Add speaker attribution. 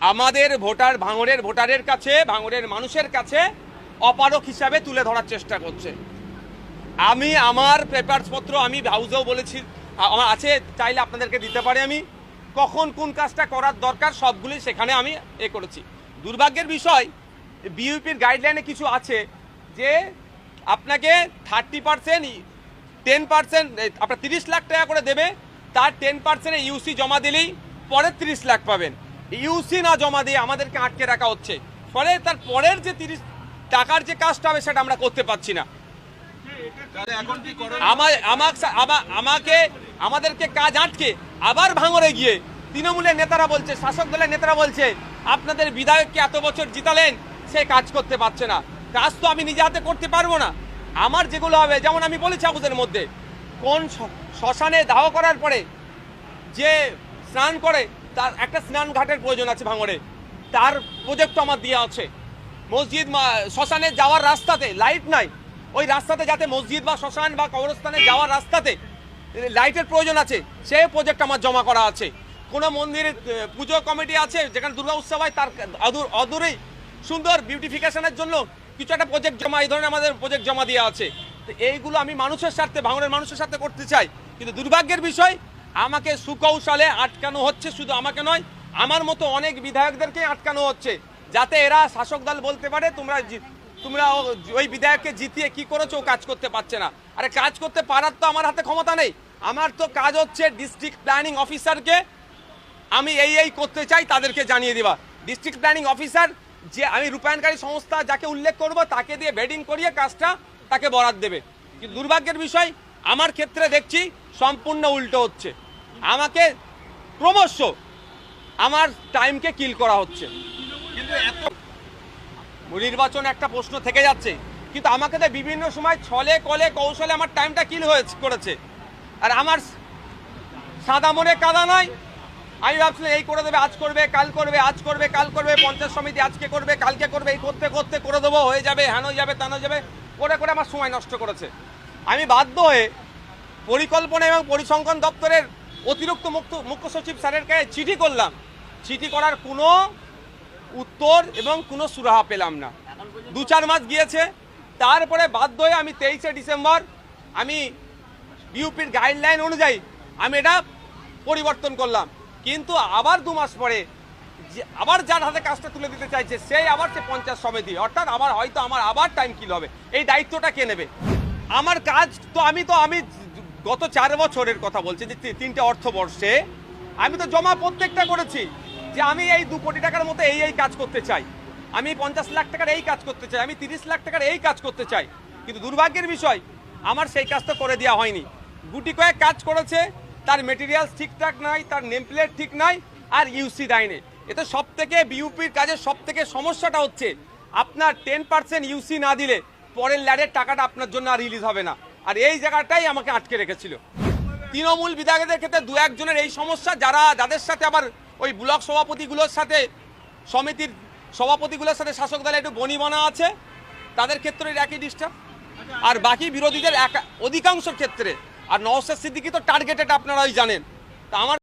Speaker 1: আমাদের ভোটার ভাঙড়ের ভোটারের কাছে, ভাঙড়ের মানুষের কাছে অপারক হিসাবে তুলে ধরার চেষ্টা করছে। আমি আমার পেপারসপত্র আমি হাউসেও বলেছি আমার আছে, চাইলে আপনাদেরকে দিতে পারি আমি। কখন কোন কাজটা করার দরকার, সবগুলি সেখানে আমি এ করেছি। দুর্ভাগ্যের বিষয় বিইউপির গাইডলাইনে কিছু আছে যে আপনাকে থার্টি পার্সেন্ট টেন পার্সেন্ট আপনার তিরিশ লাখ টাকা করে দেবে, তার টেন পার্সেন্টে ইউসি জমা দিলেই পরে তিরিশ লাখ পাবেন। ইউসি না জমা দিয়ে আমাদেরকে আটকে রাখা হচ্ছে। ফলে তার পরের যে তিরিশ টাকার যে কাজটা হবে সেটা আমরা করতে পারছি না। আমাক, আমাদেরকে কাজ আটকে আবার ভাঙরে গিয়ে তৃণমূলের নেতারা বলছে, শাসক দলের নেতারা বলছে, আপনাদের বিধায়ককে এত বছর জিতালেন, সে কাজ করতে পারছে না। কাজ তো আমি নিজে হাতে করতে পারব না। আমার যেগুলো হবে, যেমন আমি বলেছি আপনাদের মধ্যে, কোন শ্মশানে দাহ করার পরে যে স্নান করে তার একটা স্নান ঘাটের প্রয়োজন আছে ভাঙড়ে। তার প্রজেক্ট আমার দেওয়া আছে। মসজিদ শ্মশানে যাওয়ার রাস্তাতে লাইট নাই। ওই রাস্তাতে যাতে মসজিদ বা শ্মশান বা কবরস্থানে যাওয়ার রাস্তাতে লাইটের প্রয়োজন আছে সেই প্রজেক্ট আমার জমা করা আছে। কোনো মন্দিরের পুজো কমিটি আছে, যেখানে দুর্গা উৎসব হয়, তার অদূর, অদূরেই সুন্দর বিউটিফিকেশনের জন্য কিছু একটা প্রজেক্ট জমা, এই ধরনের আমাদের প্রজেক্ট জমা দেওয়া আছে। তো এইগুলো আমি মানুষের স্বার্থে ভাঙনের মানুষের সাথে করতে চাই। কিন্তু দুর্ভাগ্যের বিষয় আমাকে সুকৌশলে আটকানো হচ্ছে, শুধু আমাকে নয়, আমার মতো অনেক বিধায়কদেরকে আটকানো হচ্ছে, যাতে এরা শাসক দল বলতে পারে তোমরা তোমরা ওই বিধায়ককে জিতিয়ে কি করেছ, ও কাজ করতে পারছে না। আরে কাজ করতে পারার তো আমার হাতে ক্ষমতা নেই। আমার তো কাজ হচ্ছে ডিস্ট্রিক্ট প্ল্যানিং অফিসারকে আমি এই এই করতে চাই, তাদেরকে জানিয়ে দেওয়া। ডিস্ট্রিক্ট প্ল্যানিং অফিসার যে আমি রূপায়ণকারী সংস্থা যাকে উল্লেখ করব, তাকে দিয়ে বেডিং করিয়ে কাজটা তাকে বরাদ দেবে। কিন্তু দুর্ভাগ্যের বিষয়, আমার ক্ষেত্রে দেখছি সম্পূর্ণ উল্টো হচ্ছে। আমাকে ক্রমশ আমার টাইমকে কিল করা হচ্ছে। কিন্তু এত নির্বাচন একটা প্রশ্ন থেকে যাচ্ছে, কিন্তু আমাকে তো বিভিন্ন সময় ছলে কলে কৌশলে আমার টাইমটা কিল হয়েছে, করেছে। আর আমার সাদা মনে কাদা নয়। আমি ভাবছিলাম এই করে দেবে, আজ করবে, কাল করবে, আজ করবে, কাল করবে, পঞ্চায়েত সমিতি আজকে করবে, কালকে করবে, এই করতে করতে করে দেবো, হয়ে যাবে হ্যান হয়ে যাবে তেন যাবে, করে করে আমার সময় নষ্ট করেছে। আমি বাধ্য হয়ে পরিকল্পনা এবং পরিসংখ্যান দপ্তরের অতিরিক্ত মুখ্য মুখ্য সচিব স্যারের কাছে চিঠি করলাম। চিঠি করার কোনো উত্তর এবং কোনো সুরাহা পেলাম না। দু চার মাস গিয়েছে, তারপরে বাধ্য হয়ে আমি তেইশে ডিসেম্বর, আমি বিউপির গাইডলাইন অনুযায়ী আমি এটা পরিবর্তন করলাম। কিন্তু আবার দু মাস পরে যে, আবার যার হাতে কাজটা তুলে দিতে চাইছে, সেই আবার সে পঞ্চায়েত সমিতি। অর্থাৎ আমার হয়তো আমার আবার টাইম কিল হবে। এই দায়িত্বটা কে নেবে? আমার কাজ তো আমি তো, আমি গত চার বছরের কথা বলছি যে তিনটে অর্থবর্ষে আমি তো জমা প্রত্যেকটা করেছি যে আমি এই দু কোটি টাকার মতো এই এই কাজ করতে চাই। আমি পঞ্চাশ লাখ টাকার এই কাজ করতে চাই, আমি তিরিশ লাখ টাকার এই কাজ করতে চাই। কিন্তু দুর্ভাগ্যের বিষয়, আমার সেই কাজটা করে দেওয়া হয়নি। গুটি কয়েক কাজ করেছে, তার মেটেরিয়ালস ঠিকঠাক নাই, তার নেম প্লেট ঠিক নাই, আর ইউসি দেয়নি। এতে সব থেকে বিউপির কাজের সব থেকে সমস্যাটা হচ্ছে, আপনার টেন পার্সেন্ট ইউসি না দিলে পরের ল্যাডের টাকাটা আপনার জন্য আর রিলিজ হবে না। আর এই জায়গাটাই আমাকে আটকে রেখেছিল। তৃণমূল বিধায়কদের ক্ষেত্রে দু একজনের এই সমস্যা, যারা, যাদের সাথে আবার ওই ব্লক সভাপতিগুলোর সাথে, সমিতির সভাপতিগুলোর সাথে শাসক দলে একটু বনিবনা আছে, তাদের ক্ষেত্রে একই ডিস্টার্ব। আর বাকি বিরোধীদের একা অধিকাংশ ক্ষেত্রে, আর নওশের সিদ্দিকি তো টার্গেটেড আপনারাই জানেন। তা আমার